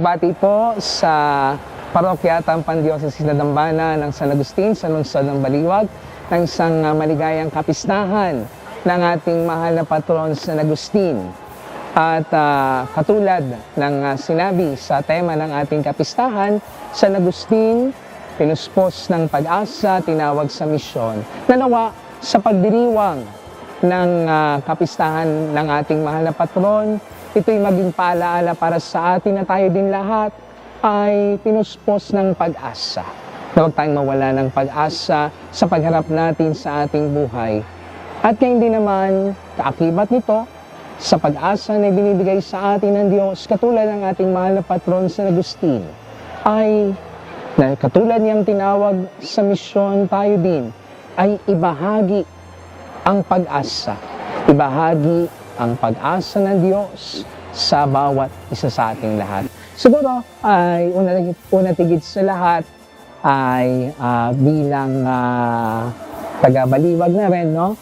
Pagbati po sa Parokya Tampan Diocese na Dambana ng San Agustin sa lungsod ng Baliwag ng isang ah, maligayang kapistahan ng ating mahal na patron San Agustin. At ah, katulad ng ah, sinabi sa tema ng ating kapistahan, San Agustin, pinuspos ng pag-asa, tinawag sa misyon. Nanawa sa pagdiriwang ng ah, kapistahan ng ating mahal na patron, ito'y maging paalaala para sa atin na tayo din lahat ay pinuspos ng pag-asa. Na huwag tayong mawala ng pag-asa sa pagharap natin sa ating buhay. At ngayon din naman, kaakibat nito, sa pag-asa na binibigay sa atin ng Diyos, katulad ng ating mahal na patron San Agustin, ay na katulad niyang tinawag sa misyon tayo din, ay ibahagi ang pag-asa. Ibahagi ang pag-asa ng Diyos sa bawat isa sa ating lahat. Siguro ay una, una tigit sa lahat ay ah, bilang ah, taga-baliwag na rin, no?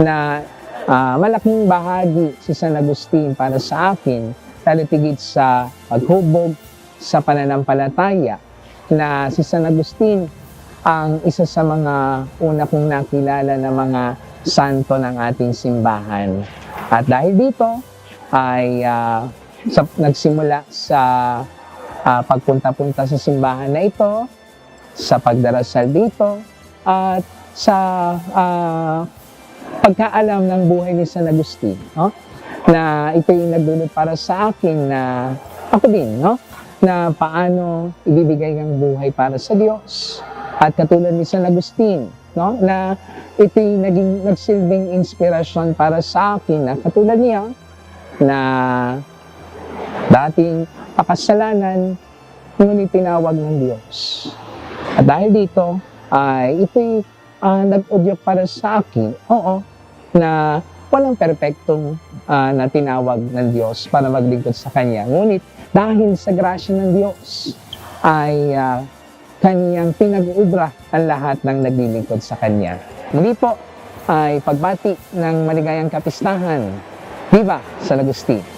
Na ah, malaking bahagi si San Agustin para sa akin, lalo tigit sa paghubog sa pananampalataya na si San Agustin ang isa sa mga una kong nakilala na mga santo ng ating simbahan. At dahil dito ay ah, sa, nagsimula sa ah, pagpunta-punta sa simbahan na ito, sa pagdarasal dito, at sa ah, pagkaalam ng buhay ni San Agustin, no? na ito yung nagdulot para sa akin na ako din, no? na paano ibibigay ang buhay para sa Diyos. At katulad ni San Agustin, no? na ito yung naging nagsilbing inspirasyon para sa akin na katulad niya na dating pakasalanan ngunit tinawag ng Diyos. At dahil dito, ay ito'y ah, nag-udyok para sa akin, oo, na walang perpektong ah, na tinawag ng Diyos para maglingkod sa Kanya. Ngunit dahil sa grasya ng Diyos, ay ah, Kanyang pinag-uubra ang lahat ng naglilingkod sa Kanya. Muli po ay pagbati ng maligayang kapistahan. Viva San Agustin!